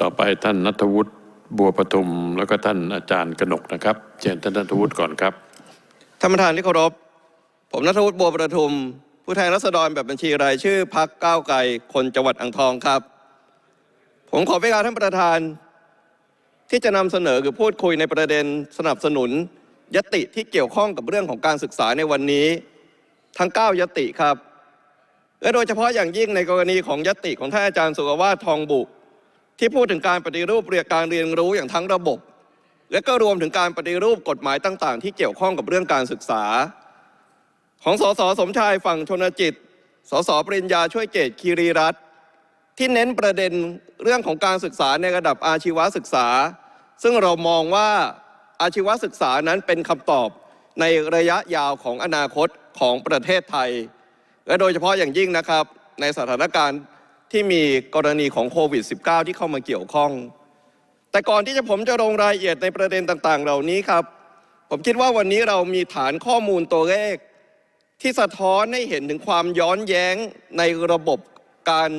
ต่อไปท่านนัทวุฒิบัวประทุม แล้วก็ท่านอาจารย์กนกนะครับเชิญท่านนัทวุฒิก่อนครับท่านประธานที่เคารพ ผมนัทวุฒิบัวประทุม ผู้แทนรัษฎรแบบบัญชีรายชื่อพักก้าวไกลคนจังหวัดอ่างทองครับ ผมขอเวลาท่านประธาน ที่จะนำเสนอคือพูดคุยในประเด็นสนับสนุนยติที่เกี่ยวข้องกับเรื่องของการศึกษาในวันนี้ ทั้ง 9 ยติครับและโดยเฉพาะอย่างยิ่งในกรณีของยติของท่านอาจารย์สุรวาททองบุ ที่พูดถึงการปฏิรูปเรียการเรียนรู้อย่างทั้งระบบ และก็รวมถึงการปฏิรูปกฎหมายต่าง ๆ ที่เกี่ยวข้องกับเรื่องการศึกษา ของสสสมชายฝั่งชนจิต สสปริญญาช่วยเกตคีรีรัตที่เน้นประเด็นเรื่องของการศึกษาในระดับอาชีวศึกษา ซึ่งเรามองว่าอาชีวศึกษานั้นเป็นคำตอบในระยะยาวของอนาคตของประเทศไทย และโดยเฉพาะอย่างยิ่งนะครับ ในสถานการณ์ ที่มีกรณีของโควิด -19 ที่เข้ามาเกี่ยวข้อง แต่ก่อนที่จะผมจะลงรายละเอียดในประเด็นต่างๆ เหล่านี้ครับ ผมคิดว่าวันนี้เรามีฐานข้อมูลตัวเลข ที่สะท้อนให้เห็นถึงความย้อนแย้งในระบบการ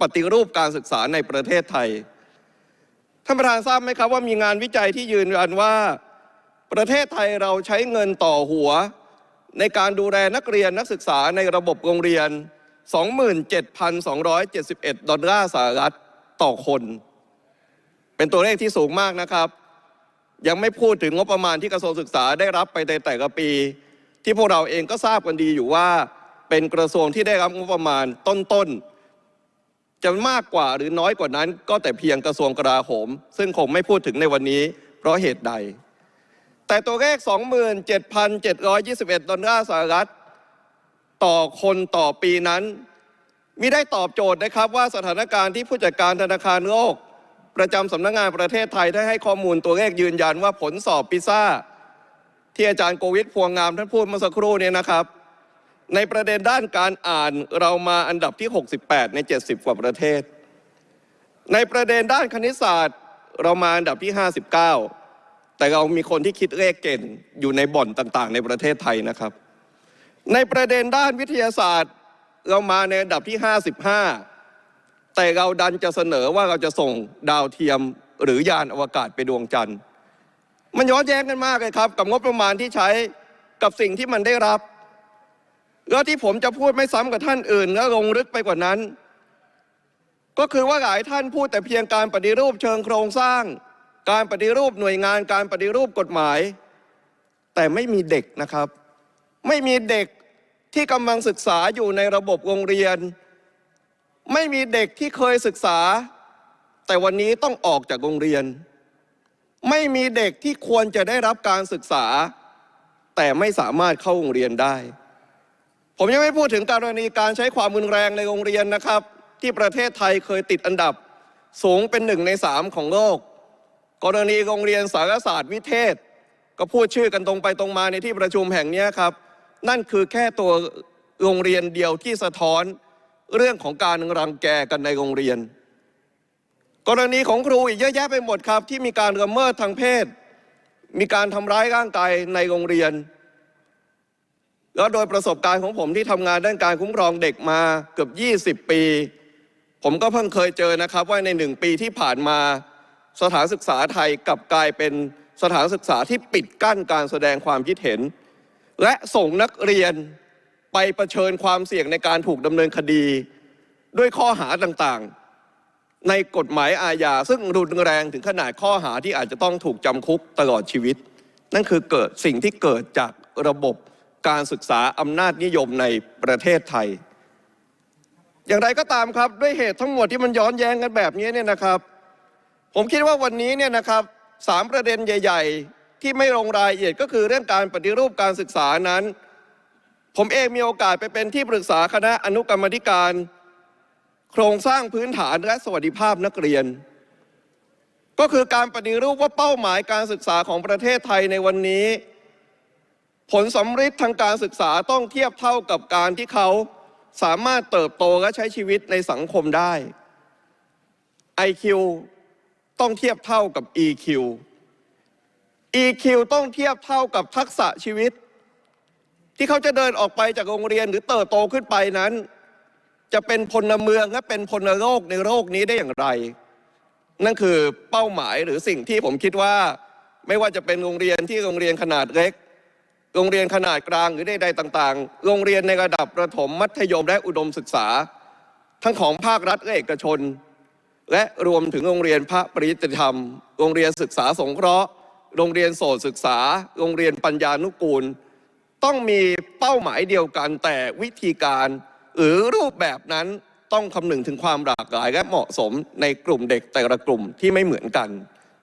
ปฏิรูปการศึกษาในประเทศไทย ท่านประธานทราบไหมครับว่ามีงานวิจัยที่ยืนยันว่า ประเทศไทยเราใช้เงินต่อหัว ในการดูแลนักเรียนนักศึกษาในระบบโรงเรียน 27,271 ดอลลาร์สหรัฐต่อคน เป็นตัวเลขที่สูงมากนะครับ ยังไม่พูดถึงงบประมาณที่กระทรวงศึกษาได้รับไปในแต่ละปี ที่พวกเราเองก็ทราบกันดีอยู่ว่า เป็นกระทรวงที่ได้รับงบประมาณต้นๆจะมากกว่าหรือน้อยกว่านั้น ก็แต่เพียงกระทรวงกลาโหม ซึ่งคงไม่พูดถึงในวันนี้ เพราะเหตุใด แต่ตัวเลข 27,721 ดอลลาร์สหรัฐ ต่อคนต่อปีนั้นมิได้ตอบโจทย์นะครับว่าสถานการณ์ที่ผู้จัดการธนาคารโลก ประจำสำนักงานประเทศไทยได้ให้ข้อมูลตัวเลขยืนยันว่าผลสอบพิซ่า ที่อาจารย์โกวิทพวงงามท่านพูดเมื่อสักครู่นี้นะครับ ในประเด็นด้านการอ่านเรามาอันดับที่ 68 ใน 70 กว่าประเทศ ในประเด็นด้านคณิตศาสตร์เรามาอันดับที่ 59 แต่เรามีคนที่คิดเลขเก่งอยู่ในบ่อนต่างๆ ในประเทศไทยนะครับ ในประเด็นด้านวิทยาศาสตร์ เรามาในอันดับที่ 55 แต่เราดันจะเสนอว่าเราจะส่งดาวเทียมหรือยานอวกาศไปดวงจันทร์ มันย้อนแย้งกันมากเลยครับ กับงบประมาณที่ใช้กับสิ่งที่มันได้รับ แล้วที่ผมจะพูดไม่ซ้ำกับท่านอื่น และลงลึกไปกว่านั้น ก็คือว่าหลายท่านพูดแต่เพียงการปฏิรูปเชิงโครงสร้าง การปฏิรูปหน่วยงานการปฏิรูปกฎหมาย แต่ไม่มีเด็กนะครับ ไม่มีเด็ก ที่กำลังศึกษาอยู่ในระบบโรงเรียน ไม่มีเด็กที่เคยศึกษา แต่วันนี้ต้องออกจากโรงเรียน ไม่มีเด็กที่ควรจะได้รับการศึกษา แต่ไม่สามารถเข้าโรงเรียนได้ ผมยังไม่พูดถึงกรณีการใช้ความรุนแรงในโรงเรียนนะครับ ที่ประเทศไทยเคยติดอันดับ สูงเป็นหนึ่งในสามของโลก กรณีโรงเรียนสารศาสตร์วิเทศ ก็พูดชื่อกันตรงไปตรงมาในที่ประชุมแห่งนี้ครับ นั่นคือแค่ตัวโรงเรียนเดียวที่สะท้อนเรื่องของการรังแกกันในโรงเรียน กรณีของครูอีกเยอะแยะไปหมดครับ ที่มีการละเมิดทางเพศ มีการทำร้ายร่างกายในโรงเรียน แล้วโดยประสบการณ์ของผมที่ทำงานด้านการคุ้มครองเด็กมาเกือบ 20 ปี ผมก็เพิ่งเคยเจอนะครับว่าในหนึ่งปีที่ผ่านมา สถานศึกษาไทยกลับกลายเป็นสถานศึกษาที่ปิดกั้นการแสดงความคิดเห็น และส่งนักเรียนไปเผชิญความเสี่ยงในการถูกดำเนินคดี ด้วยข้อหาต่างๆ ในกฎหมายอาญาซึ่งรุนแรงถึงขนาดข้อหาที่อาจจะต้องถูกจำคุกตลอดชีวิต นั่นคือเกิดสิ่งที่เกิดจากระบบการศึกษาอำนาจนิยมในประเทศไทย อย่างไรก็ตามครับด้วยเหตุทั้งหมดที่มันย้อนแย้งกันแบบนี้เนี่ยนะครับ ผมคิดว่าวันนี้เนี่ยนะครับสามประเด็นใหญ่ๆ ที่ไม่ลงรายละเอียดก็คือเรื่องการปฏิรูปการศึกษานั้น ผมเองมีโอกาสไปเป็นที่ปรึกษาคณะอนุกรรมธิการ โครงสร้างพื้นฐานและสวัสดิภาพนักเรียน ก็คือการปฏิรูปว่าเป้าหมายการศึกษาของประเทศไทยในวันนี้ ผลสำฤทธิ์ทางการศึกษาต้องเทียบเท่ากับการที่เขาสามารถเติบโตและใช้ชีวิตในสังคมได้ IQ ต้องเทียบเท่ากับ EQ EQ ต้องเทียบเท่ากับทักษะชีวิต ที่เขาจะเดินออกไปจากโรงเรียนหรือเติบโตขึ้นไปนั้น จะเป็นพลเมืองและเป็นพลโลกในโลกนี้ได้อย่างไร นั่นคือเป้าหมายหรือสิ่งที่ผมคิดว่า ไม่ว่าจะเป็นโรงเรียนที่โรงเรียนขนาดเล็ก โรงเรียนขนาดกลางหรือใดๆต่างๆ โรงเรียนในระดับประถมมัธยมและอุดมศึกษา ทั้งของภาครัฐและเอกชน และรวมถึงโรงเรียนพระปริยติธรรม โรงเรียนศึกษาสงเคราะห์ โรงเรียนโสศึกษา โรงเรียนปัญญานุกูล ต้องมีเป้าหมายเดียวกันแต่วิธีการหรือรูปแบบนั้นต้องคำนึงถึงความหลากหลายและเหมาะสมในกลุ่มเด็กแต่ละกลุ่มที่ไม่เหมือนกัน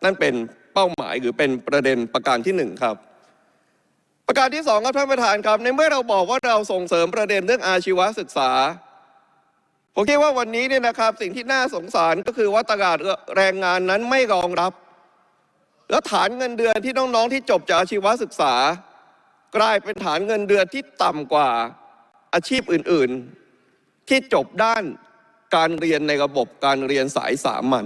นั่นเป็นเป้าหมายหรือเป็นประเด็นประการที่หนึ่งครับ ประการที่สองครับท่านประธานครับ ในเมื่อเราบอกว่าเราส่งเสริมประเด็นเรื่องอาชีวศึกษาผมคิดว่าวันนี้เนี่ยนะครับสิ่งที่น่าสงสารก็คือว่าตลาดแรงงานนั้นไม่รองรับ แล้วฐานเงินเดือนที่น้องๆที่จบจากอาชีวศึกษา กลายเป็นฐานเงินเดือนที่ต่ำกว่าอาชีพอื่นๆ ที่จบด้านการเรียนในระบบการเรียนสายสามัญ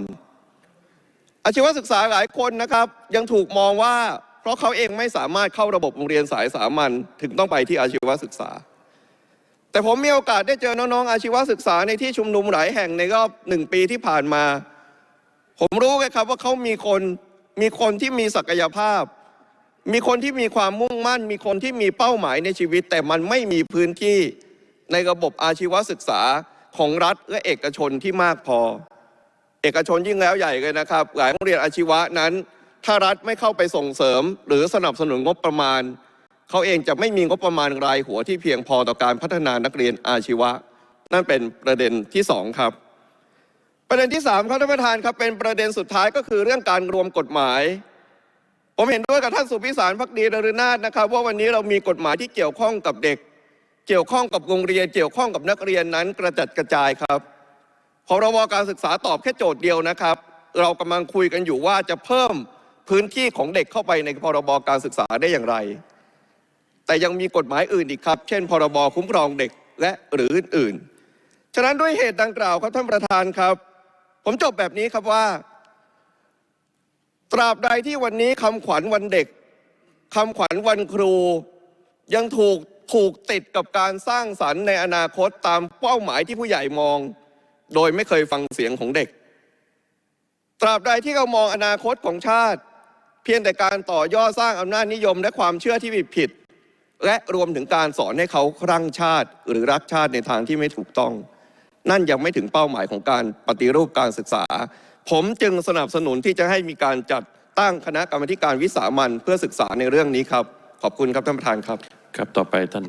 อาชีวศึกษาหลายคนนะครับ ยังถูกมองว่า เพราะเขาเองไม่สามารถเข้าระบบโรงเรียนสายสามัญถึงต้องไปที่อาชีวศึกษา แต่ผมมีโอกาสได้เจอน้องๆอาชีวศึกษาในที่ชุมนุมหลายแห่งในรอบหนึ่งปีที่ผ่านมา ผมรู้เลยครับว่าเขามีคน มีคนที่มีศักยภาพ มีคนที่มีความมุ่งมั่น มีคนที่มีเป้าหมายในชีวิต แต่มันไม่มีพื้นที่ในระบบอาชีวศึกษาของรัฐและเอกชนที่มากพอ เอกชนยิ่งแล้วใหญ่เลยนะครับ หลายโรงเรียนอาชีวะนั้น ถ้ารัฐไม่เข้าไปส่งเสริม หรือสนับสนุนงบประมาณ เขาเองจะไม่มีงบประมาณรายหัวที่เพียงพอต่อการพัฒนานักเรียนอาชีวะ นั่นเป็นประเด็นที่สองครับ ประเด็นที่สามครับท่านประธานครับเป็นประเด็นสุดท้ายก็คือเรื่องการรวมกฎหมาย ผมเห็นด้วยกับท่านสุพิสารพักดีนฤนาถนะครับ ว่าวันนี้เรามีกฎหมายที่เกี่ยวข้องกับเด็ก เกี่ยวข้องกับโรงเรียน เกี่ยวข้องกับนักเรียนนั้นกระจัดกระจายครับพรบการศึกษาตอบแค่โจทย์เดียวนะครับ เรากำลังคุยกันอยู่ว่าจะเพิ่มพื้นที่ของเด็กเข้าไปในพรบการศึกษาได้อย่างไร แต่ยังมีกฎหมายอื่นอีกครับ เช่น พรบคุ้มครองเด็กและหรืออื่นๆฉะนั้นด้วยเหตุดังกล่าวครับท่านประธานครับ ผมจบแบบนี้ครับว่า ตราบใดที่วันนี้คำขวัญวันเด็กคำขวัญวันครู ยังถูกผูกติดกับการสร้างสรรค์ในอนาคตตามเป้าหมายที่ผู้ใหญ่มอง โดยไม่เคยฟังเสียงของเด็ก ตราบใดที่เรามองอนาคตของชาติ เพียงแต่การต่อยอดสร้างอำนาจนิยมและความเชื่อที่ผิดผิดและรวมถึงการสอนให้เขาครั่งชาติหรือรักชาติในทางที่ไม่ถูกต้อง นั่นยังไม่ถึงเป้าหมายของการปฏิรูปการศึกษา ผมจึงสนับสนุนที่จะให้มีการจัดตั้งคณะกรรมการวิสามันเพื่อศึกษาในเรื่องนี้ครับ ขอบคุณครับท่านประธานครับ ครับต่อไปท่าน